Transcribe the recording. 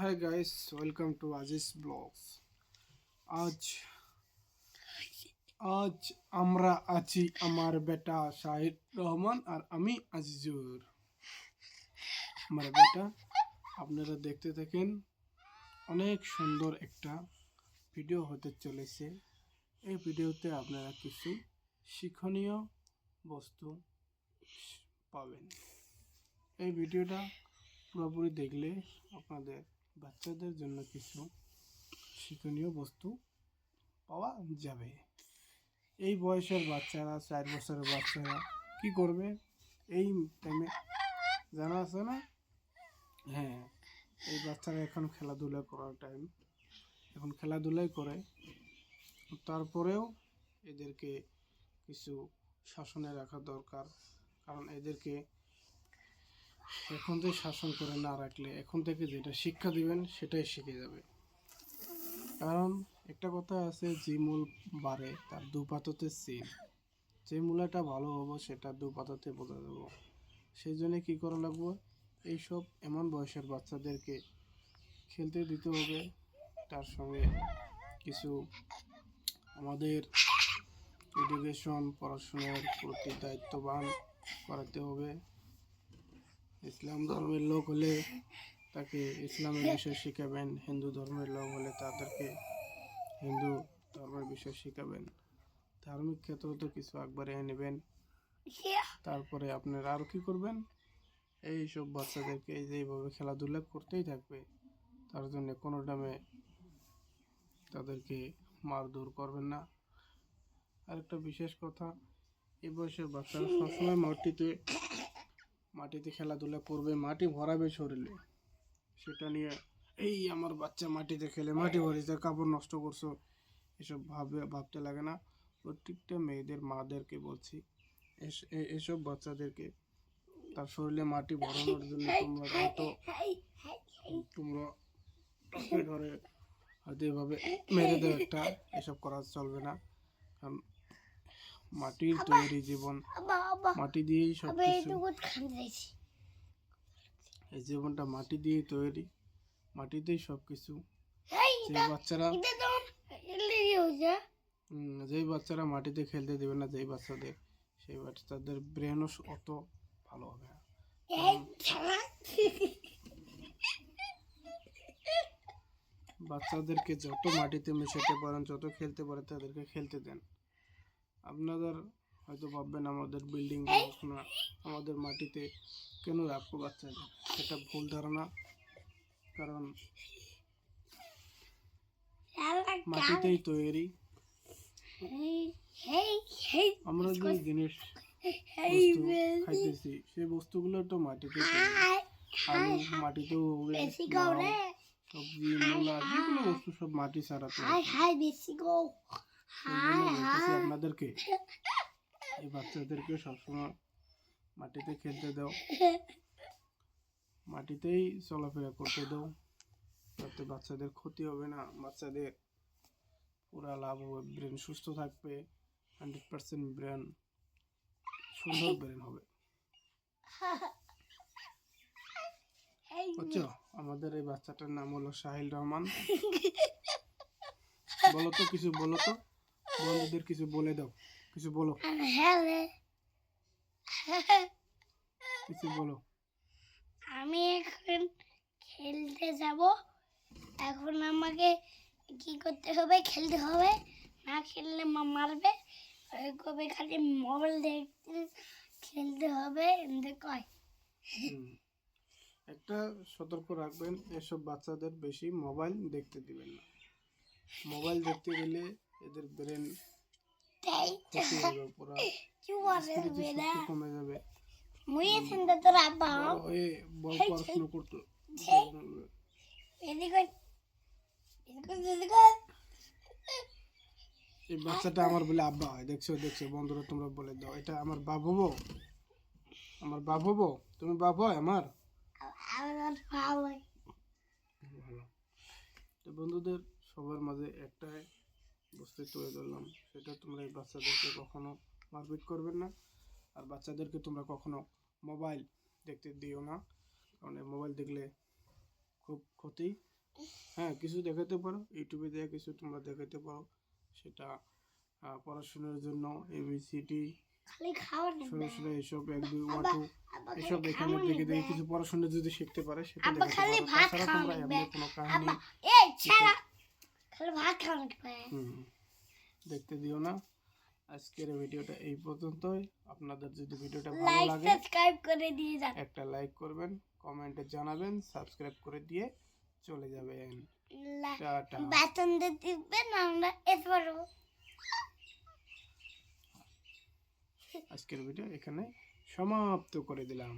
Hi guys welcome to Aziz blogs আজ আজ আমরা আছি আমার বেটা শাহিদ রহমান আর আমি আজিজুর আমার বেটা আপনারা দেখতে থাকেন, অনেক সুন্দর একটা ভিডিও হতে চলেছে। এই ভিডিওতে আপনারা কিছু শিক্ষণীয় বস্তু পাবেন। এই ভিডিওটা পুরোপুরি দেখলে আপনাদের বাচ্চাদের জন্য কিছু শিক্ষণীয় বস্তু পাওয়া যাবে। এই বয়সের বাচ্চারা, চার বছরের বাচ্চারা কি করবে? এই টাইমে জানা আছে না? হ্যাঁ এই বাচ্চারা এখন খেলাধুলা করার টাইম এখন খেলাধুলাই করে। তারপরেও এদেরকে কিছু শাসনে রাখা দরকার। কারণ এদেরকে এখন থেকে শাসন করে না রাখলে, এখন থেকে যেটা শিক্ষা দিবেন সেটাই শিখে যাবে। কারণ একটা কথা আছে, যে মূল বাড়ে তার দু পাতাতে সিন। যে মূলাটা ভালো হব সেটা দু পাতাতে বোঝা যাব। সেই জন্য কী করা লাগবো? এইসব এমন বয়সের বাচ্চাদেরকে খেলতে দিতে হবে। তার সঙ্গে কিছু আমাদের এডুকেশন পড়াশোনার প্রতি দায়িত্ববান করাতে হবে। ইসলাম ধর্মের লোক হলে তাকে ইসলামের বিষয় শেখাবেন হিন্দু ধর্মের লোক হলে তাদেরকে হিন্দু ধর্মের বিষয় শেখাবেন। ধার্মিক ক্ষেত্রে তো কিছু একবারে নেবেন। তারপরে আপনারা আরও কী করবেন? এই সব বাচ্চাদেরকে এই যে এইভাবে খেলাধুলা করতেই থাকবে তার জন্য কোনো দামে তাদেরকে মারধর করবেন না। আরেকটা বিশেষ কথা এই বয়সের বাচ্চারা সবসময় মাটিতে মাটিতে খেলাধুলা করবে, মাটি ভরাবে শরীরে। সেটা নিয়ে, এই আমার বাচ্চা মাটিতে খেলে, মাটি ভরিতে কাপড় নষ্ট করছ। এসব ভাবে ভাবতে লাগে না। প্রত্যেকটা মেয়েদের, মাদেরকে বলছি এসব বাচ্চাদেরকে, তার শরীরে মাটি ভরানোর জন্য তোমরা হয়তো তোমরা ধরে হয়তো এভাবে মেরে দেও একটা এসব করা চলবে না। কারণ মাটির তৈরি জীবন। মাটি দিয়েই সব কিছু এই জীবনটা মাটি দিয়েই তৈরি। মাটিতেই সব কিছু যে। বাচ্চারা যেই বাচ্চারা মাটিতে খেলতে দেবে না যেই বাচ্চাদের সেই বাচ্চাদের ব্রেনও অত ভালো হবে না। বাচ্চাদেরকে যত মাটিতে মেশাতে পারেন যত খেলতে পারেন তাদেরকে খেলতে দেন। আপনাদের হয়তো ভাববেন আমাদের বিল্ডিং না আমাদের মাটিতে কেন রাখব বাচ্চাদের? সেটা ভুল ধারণা। কারণ মাটিতেই তৈরি। আমরা যে জিনিস খাইতেছি সেই বস্তুগুলো তো মাটিতে আলু মাটিতেও হবে সবজি মূলা যেগুলো বস্তু সব মাটি ছাড়া তৈরি। আপনাদেরকে এই বাচ্চাদেরকে সবসময় মাটিতে খেলতে দাও। মাটিতেই চলাফেরা করতে দাও। বাচ্চাদের ক্ষতি হবে না। বাচ্চাদের পুরা লাভ হবে। ব্রেন সুস্থ থাকবে। হান্ড্রেড পার্সেন্ট ব্রেন সুন্দর ব্রেন হবে। বুঝছ? আমাদের এই বাচ্চাটার নাম হলো সাহিল রহমান। বলো তো কিছু বলো তো। বন্ধুদের কিছু বলে দাও কিছু বলো। কিছু বলো। আমি এখন খেলতে যাব। এখন আমাকে কি করতে হবে? খেলতে হবে। না খেললে মা মারবে। ওই কবে খালি মোবাইল দেখতে খেলতে হবে এমনি কয়। একটা সতর্ক রাখবেন এসব বাচ্চাদের বেশি মোবাইল দেখতে দিবেন না। মোবাইল দেখতে গেলে এদের ব্রেন কমে যাবে। হয়ে পড়াশোনা করতে এই বাচ্চাটা আমার বলে আব্বা হয় দেখছ দেখছ বন্ধুরা তোমরা বলে দাও এটা আমার বাপ হব আমার বাপ হব তুমি বাপ হয় আমার? তো বন্ধুদের সবার মাঝে একটাই বস্তু তুলে ধরলাম। সেটা তোমরা এই বাচ্চাদেরকে কখনো মারপিট করবেন না। আর বাচ্চাদেরকে তোমরা কখনো মোবাইল দেখতে দিও না। কারণ মোবাইল দেখলে খুব ক্ষতি। হ্যাঁ কিছু দেখাতে পারো। ইউটিউবে দেখে কিছু তোমরা দেখাতে পারো। সেটা পড়াশোনার জন্য এবিসিডি ষোলো ষোলো এসব এক দুই ওয়ান টু এসব এখানে দেখে দেখে কিছু পড়াশোনা যদি শিখতে পারে সেটা দেখাতে পারো। তাছাড়া তোমরা। এমনি কোনো কাহিনী খালি ভাত খাওয়া দেখতে দিও না। আজকের ভিডিওটা এই পর্যন্তই। আপনাদের যদি ভিডিওটা ভালো লাইক লাগে সাবস্ক্রাইব করে দিয়ে যান। একটা লাইক করবেন কমেন্টে জানাবেন সাবস্ক্রাইব করে দিয়ে চলে যাবেন। টাটা। বেতন দিবেন আমরা এতে পারব আজকের ভিডিও এখানে সমাপ্ত করে দিলাম।